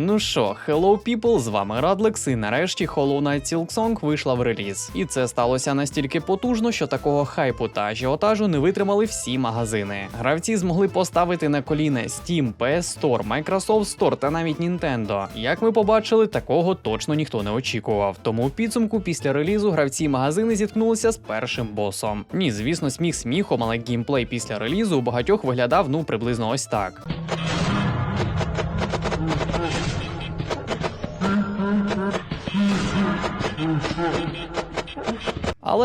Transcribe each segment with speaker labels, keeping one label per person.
Speaker 1: Ну що, hello people, з вами Радлекс, і нарешті Hollow Knight Silksong вийшла в реліз. І це сталося настільки потужно, що такого хайпу та ажіотажу не витримали всі магазини. Гравці змогли поставити на коліна Steam, PS Store, Microsoft Store та навіть Nintendo. Як ми побачили, такого точно ніхто не очікував. Тому в підсумку після релізу гравці магазини зіткнулися з першим босом. Ні, звісно, сміх сміхом, але геймплей після релізу у багатьох виглядав ну приблизно ось так.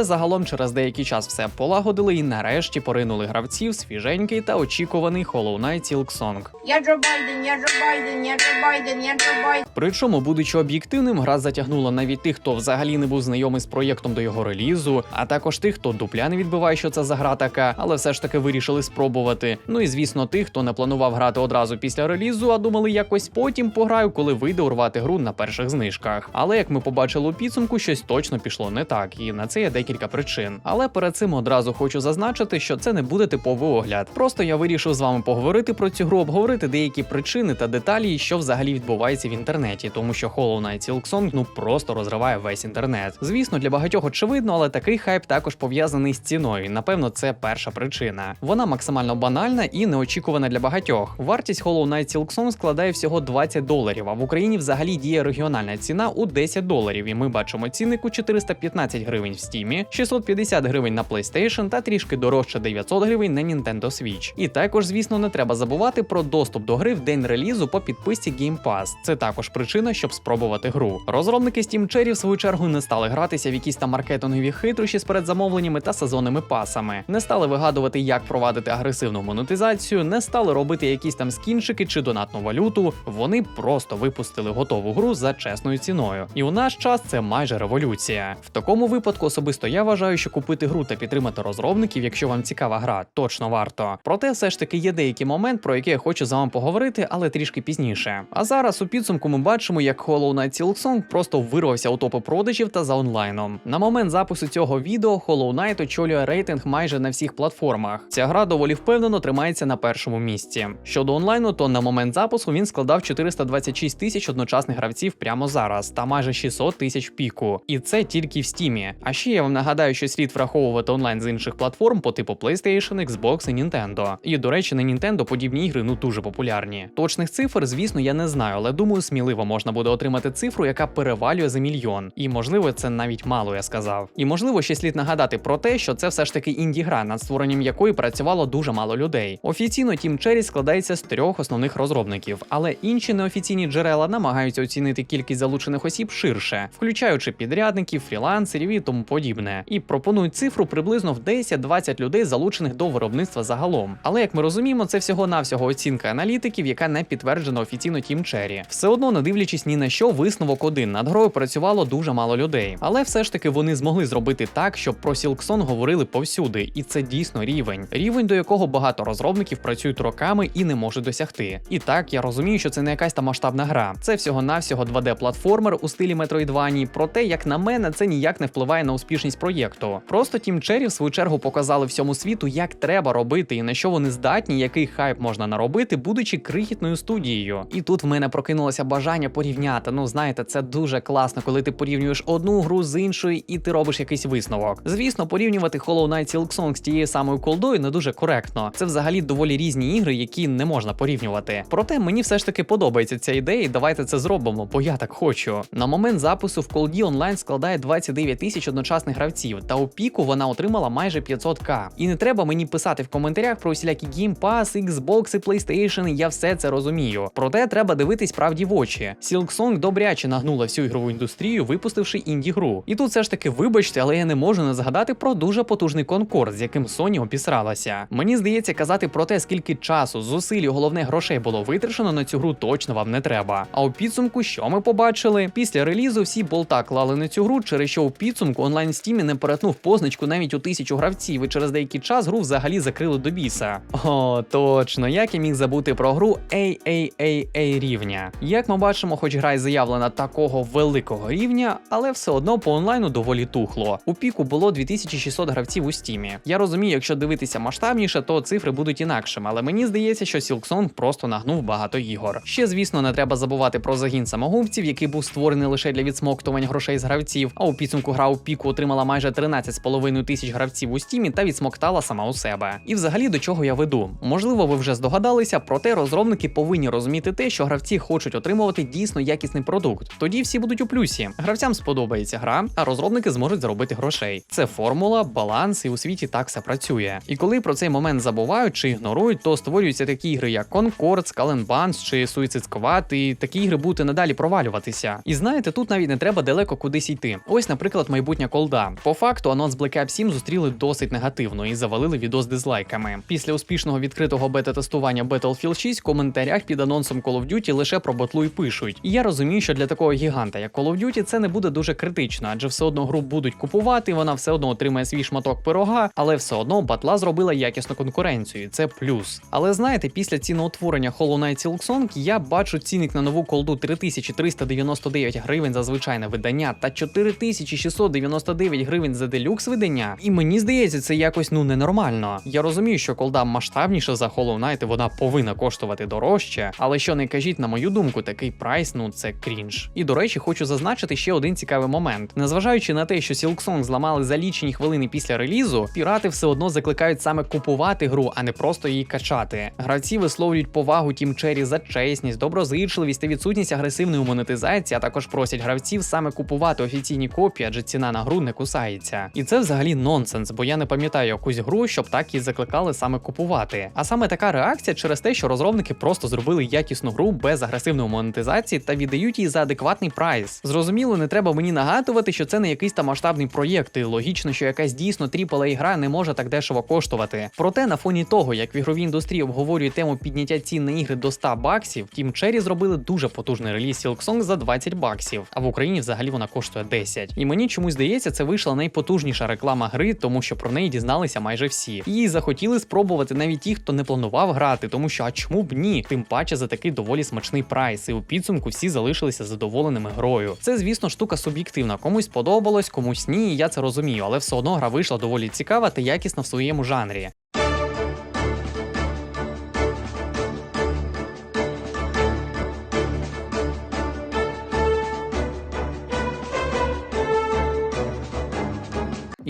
Speaker 1: Але загалом через деякий час все полагодили і нарешті поринули гравців свіженький та очікуваний Hollow Knight Silksong.
Speaker 2: Я Джо Байден, я Джо Байден, я Джо Байден, я Джо Байден.
Speaker 1: Причому, будучи об'єктивним, гра затягнула навіть тих, хто взагалі не був знайомий з проєктом до його релізу, а також тих, хто дупля не відбиває, що це за гра така, але все ж таки вирішили спробувати. Ну і звісно, тих, хто не планував грати одразу після релізу, а думали якось потім пограю, коли вийде урвати гру на перших знижках. Але як ми побачили у підсумку, щось точно пішло не так, і на це є декілька причин. Але перед цим одразу хочу зазначити, що це не буде типовий огляд. Просто я вирішив з вами поговорити про цю гру, обговорити деякі причини та деталі, що взагалі відбувається в інтернеті, тому що Hollow Knight Silksong ну просто розриває весь інтернет. Звісно, для багатьох очевидно, але такий хайп також пов'язаний з ціною. Напевно, це перша причина. Вона максимально банальна і неочікувана для багатьох. Вартість Hollow Knight Silksong складає всього 20 доларів, а в Україні взагалі діє регіональна ціна у 10 доларів. І ми бачимо цінник у 415 гривень в Steam, 650 гривень на PlayStation та трішки дорожче 900 гривень на Nintendo Switch. І також, звісно, не треба забувати про доступ до гри в день релізу по підписці Game Pass. Це також причина, щоб спробувати гру. Розробники Steam Cherry, в свою чергу не стали гратися в якісь там маркетингові хитрощі з передзамовленнями та сезонними пасами, не стали вигадувати, як провадити агресивну монетизацію, не стали робити якісь там скінчики чи донатну валюту. Вони просто випустили готову гру за чесною ціною. І у наш час це майже революція. В такому випадку особисто я вважаю, що купити гру та підтримати розробників, якщо вам цікава гра, точно варто. Проте все ж таки є деякий момент, про який я хочу з вами поговорити, але трішки пізніше. А зараз у підсумку ми бачимо, як Hollow Knight Silksong просто вирвався у топи продажів та за онлайном. На момент запису цього відео Hollow Knight очолює рейтинг майже на всіх платформах. Ця гра доволі впевнено тримається на першому місці. Щодо онлайну, то на момент запису він складав 426 тисяч одночасних гравців прямо зараз та майже 600 тисяч піку. І це тільки в стімі. А ще я вам нагадаю, що слід враховувати онлайн з інших платформ по типу PlayStation, Xbox і Nintendo. І до речі, на Nintendo подібні ігри ну дуже популярні. Точних цифр, звісно, я не знаю, але думаю, сміливо можна буде отримати цифру, яка перевалює за мільйон. І можливо, це навіть мало я сказав. І можливо, ще слід нагадати про те, що це все ж таки інді-гра, над створенням якої працювало дуже мало людей. Офіційно Team Cherry складається з трьох основних розробників, але інші неофіційні джерела намагаються оцінити кількість залучених осіб ширше, включаючи підрядників, фрілансерів і тому подібне. І пропонують цифру приблизно в 10-20 людей, залучених до виробництва загалом. Але як ми розуміємо, це всього-навсього оцінка аналітиків, яка не підтверджена офіційно Team Cherry. Все одно, не дивлячись ні на що, висновок один над грою працювало дуже мало людей. Але все ж таки вони змогли зробити так, щоб про Silksong говорили повсюди, і це дійсно рівень. Рівень, до якого багато розробників працюють роками і не можуть досягти. І так я розумію, що це не якась там масштабна гра. Це всього-навсього 2D-платформер у стилі Metroidvania, проте, як на мене, це ніяк не впливає на успішність проєкту. Просто Team Cherry в свою чергу показали всьому світу, як треба робити і на що вони здатні, який хайп можна наробити, будучи крихітною студією. І тут в мене прокинулося бажання порівняти. Ну знаєте, це дуже класно, коли ти порівнюєш одну гру з іншою і ти робиш якийсь висновок. Звісно, порівнювати Hollow Knight Silksong з тією самою колдою не дуже коректно. Це взагалі доволі різні ігри, які не можна порівнювати. Проте мені все ж таки подобається ця ідея, і давайте це зробимо, бо я так хочу. На момент запису в колді онлайн складає 29 тисяч одночасних гравців, та у піку вона отримала майже 500к. І не треба мені писати в коментарях про усілякі Game Pass, Xbox, PlayStation, я все це розумію. Проте треба дивитись правді в очі. Silksong добряче нагнула всю ігрову індустрію, випустивши інді-гру. І тут все ж таки, вибачте, але я не можу не згадати про дуже потужний конкурс, з яким Sony обісралася. Мені здається, казати про те, скільки часу, зусиль і головне грошей було витрачено на цю гру, точно вам не треба. А у підсумку, що ми побачили? Після релізу всі болта клали на цю гру, через що у підсумку онлайн Steam не перетнув позначку навіть у тисячу гравців, і через деякий час гру взагалі закрили до біса. О, точно, як я міг забути про гру AAAA рівня. Як ми бачимо, хоч гра й заявлена такого великого рівня, але все одно по онлайну доволі тухло. У піку було 2600 гравців у стімі. Я розумію, якщо дивитися масштабніше, то цифри будуть інакшими, але мені здається, що Silksong просто нагнув багато ігор. Ще, звісно, не треба забувати про загін самогубців, який був створений лише для відсмоктування грошей з гравців. А у підсумку гра у піку отримала майже 13,5 тисяч гравців у стімі та відсмоктала сама у себе. І взагалі до чого я веду? Можливо, ви вже здогадалися, проте розробники повинні розуміти те, що гравці хочуть отримувати дійсно якісний продукт. Тоді всі будуть у плюсі. Гравцям сподобається гра, а розробники зможуть заробити грошей. Це формула, баланс, і у світі так все працює. І коли про цей момент забувають чи ігнорують, то створюються такі ігри, як Concord, Skull Buns чи Suicide Squad, і такі ігри будуть надалі провалюватися. І знаєте, тут навіть не треба далеко кудись йти. Ось, наприклад, майбутня колда. По факту, анонс Black Ops 7 зустріли досить негативно і завалили відос дизлайками. Після успішного відкритого бета-тестування Battlefield 6 в коментарях під анонсом Call of Duty лише про батлу і пишуть. І я розумію, що для такого гіганта, як Call of Duty, це не буде дуже критично, адже все одно гру будуть купувати, вона все одно отримає свій шматок пирога, але все одно батла зробила якісну конкуренцію. Це плюс. Але знаєте, після ціноутворення Hollow Knight Silksong я бачу цінник на нову колду 3399 гривень за звичайне видання та 4699 гривень за делюкс видання. І мені здається, це якось ну ненормально. Я розумію, що колда масштабніша за Hollow Knight, і вона повинна коштувати дорожче, але що не кажіть, на мою думку, такий прайс, ну це крінж. І до речі, хочу зазначити ще один цікавий момент. Незважаючи на те, що Silksong зламали за лічені хвилини після релізу, пірати все одно закликають саме купувати гру, а не просто її качати. Гравці висловлюють повагу Тім Черрі за чесність, доброзичливість та відсутність агресивної монетизації, а також просять гравців саме купувати офіційні копії, адже ціна на гру не кусається. І це взагалі нонсенс, бо я не пам'ятаю якусь гру, щоб так її закликали саме купувати. А саме така реакція через те, що розробники просто зробили якісну гру без агресивної монетизації та віддають її за адекватний прайс. Зрозуміло, не треба мені нагадувати, що це не якийсь там масштабний проєкт, і логічно, що якась дійсно AAA гра не може так дешево коштувати. Проте на фоні того, як в ігровій індустрії обговорює тему підняття цін на ігри до 100 баксів, Team Cherry зробили дуже потужний реліз Silksong за 20 баксів, а в Україні взагалі вона коштує 10. І мені чомусь здається, це вийшла найпотужніша реклама гри, тому що про неї дізналися майже всі. Її захотіли спробувати навіть ті, хто не планував грати, тому що а чому б ні? Тим паче за такий доволі смачний прайс, і у підсумку всі залишилися задоволеними грою. Це, звісно, штука суб'єктивна. Комусь сподобалось, комусь ні. Я це розумію, але все одно гра вийшла доволі цікава та якісна в своєму жанрі.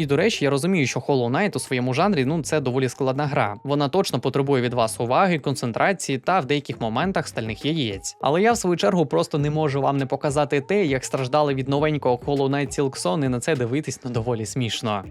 Speaker 1: І до речі, я розумію, що Hollow Knight у своєму жанрі ну це доволі складна гра. Вона точно потребує від вас уваги, концентрації та в деяких моментах стальних яєць. Але я в свою чергу просто не можу вам не показати те, як страждали від новенького Hollow Knight Silksong, і на це дивитись ну доволі смішно.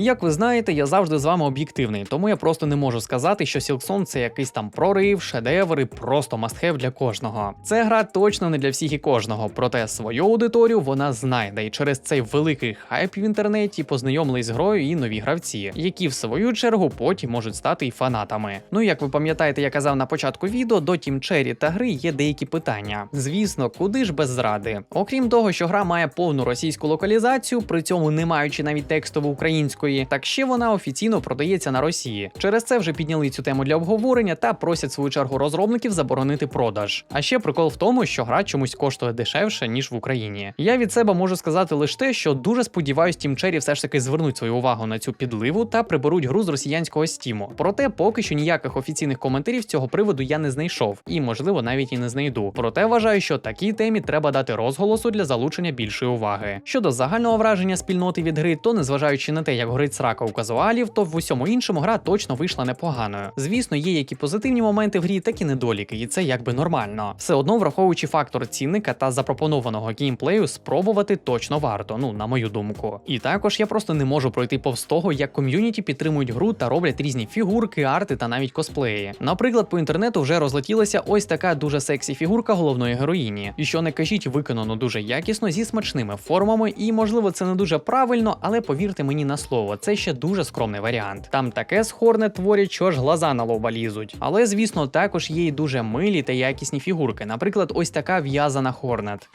Speaker 1: Як ви знаєте, я завжди з вами об'єктивний, тому я просто не можу сказати, що Silksong це якийсь там прорив, шедевр і просто мастхев для кожного. Це гра точно не для всіх і кожного, проте свою аудиторію вона знайде, і через цей великий хайп в інтернеті познайомились з грою і нові гравці, які в свою чергу потім можуть стати і фанатами. Ну як ви пам'ятаєте, я казав на початку відео, до Cherry та гри є деякі питання. Звісно, куди ж без зради? Окрім того, що гра має повну російську локалізацію, при цьому не маючи навіть текстову української, так ще вона офіційно продається на Росії. Через це вже підняли цю тему для обговорення та просять свою чергу розробників заборонити продаж. А ще прикол в тому, що гра чомусь коштує дешевше ніж в Україні. Я від себе можу сказати лише те, що дуже сподіваюсь, Cherry все ж таки звернуть свою увагу на цю підливу та приберуть гру з росіянського стіму. Проте поки що ніяких офіційних коментарів з цього приводу я не знайшов, і можливо навіть і не знайду. Проте вважаю, що такій темі треба дати розголосу для залучення більшої уваги. Щодо загального враження спільноти від гри, то незважаючи на те, як горить срака у казуалів, то в усьому іншому гра точно вийшла непоганою. Звісно, є які позитивні моменти в грі, так і недоліки, і це якби нормально. Все одно, враховуючи фактор цінника та запропонованого геймплею, спробувати точно варто, ну на мою думку. І також я просто не можу пройти повз того, як ком'юніті підтримують гру та роблять різні фігурки, арти та навіть косплеї. Наприклад, по інтернету вже розлетілася ось така дуже сексі фігурка головної героїні. І що не кажіть, виконано дуже якісно зі смачними формами, і можливо це не дуже правильно, але повірте мені на слово, це ще дуже скромний варіант. Там таке з Хорнет творять, що ж глаза на лоба лізуть. Але звісно, також є й дуже милі та якісні фігурки. Наприклад, ось така в'язана Хорнет.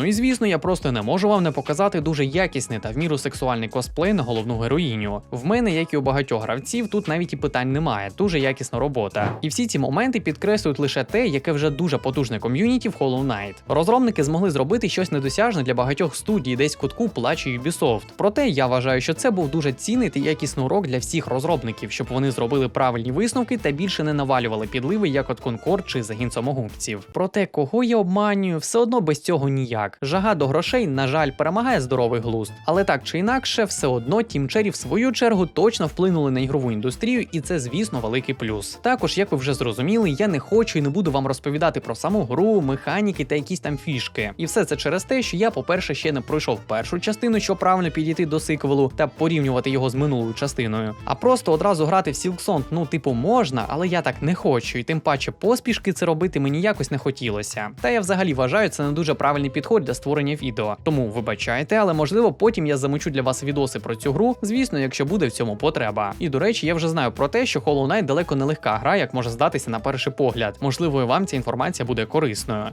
Speaker 1: Ну і звісно, я просто не можу вам не показати дуже якісний та в міру сексуальний косплей на головну героїню. В мене, як і у багатьох гравців, тут навіть і питань немає. Дуже якісна робота. І всі ці моменти підкреслюють лише те, яке вже дуже потужне ком'юніті в Hollow Knight. Розробники змогли зробити щось недосяжне для багатьох студій, десь в кутку плаче Ubisoft. Проте я вважаю, що це був дуже цінний та якісний урок для всіх розробників, щоб вони зробили правильні висновки та більше не навалювали підливи, як от Concord чи загін самогубців. Проте, кого я обманюю, все одно без цього ніяк. Жага до грошей, на жаль, перемагає здоровий глузд. Але так чи інакше, все одно Cherry в свою чергу точно вплинули на ігрову індустрію, і це, звісно, великий плюс. Також, як ви вже зрозуміли, я не хочу і не буду вам розповідати про саму гру, механіки та якісь там фішки. І все це через те, що я, по-перше, ще не пройшов першу частину, щоб правильно підійти до сиквелу та порівнювати його з минулою частиною. А просто одразу грати в Silksong, ну, типу, можна, але я так не хочу, і тим паче поспішки це робити мені якось не хотілося. Та я взагалі вважаю це не дуже правильний підход для створення відео. Тому вибачайте, але можливо потім я замочу для вас відоси про цю гру, звісно, якщо буде в цьому потреба. І до речі, я вже знаю про те, що Hollow Knight далеко не легка гра, як може здатися на перший погляд. Можливо, і вам ця інформація буде корисною.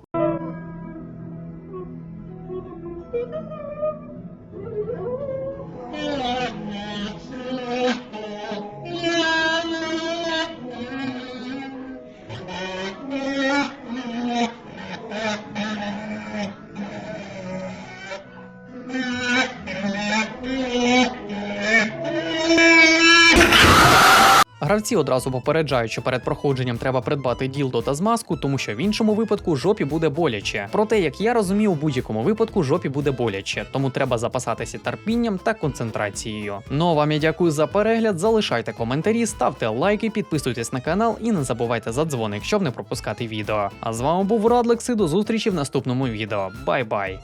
Speaker 1: Гравці одразу попереджають, що перед проходженням треба придбати ділдо та змазку, тому що в іншому випадку жопі буде боляче. Проте, як я розумію, у будь-якому випадку жопі буде боляче, тому треба запасатися терпінням та концентрацією. Ну а вам я дякую за перегляд. Залишайте коментарі, ставте лайки, підписуйтесь на канал і не забувайте за дзвоник, щоб не пропускати відео. А з вами був Радлекс і до зустрічі в наступному відео. Бай-бай!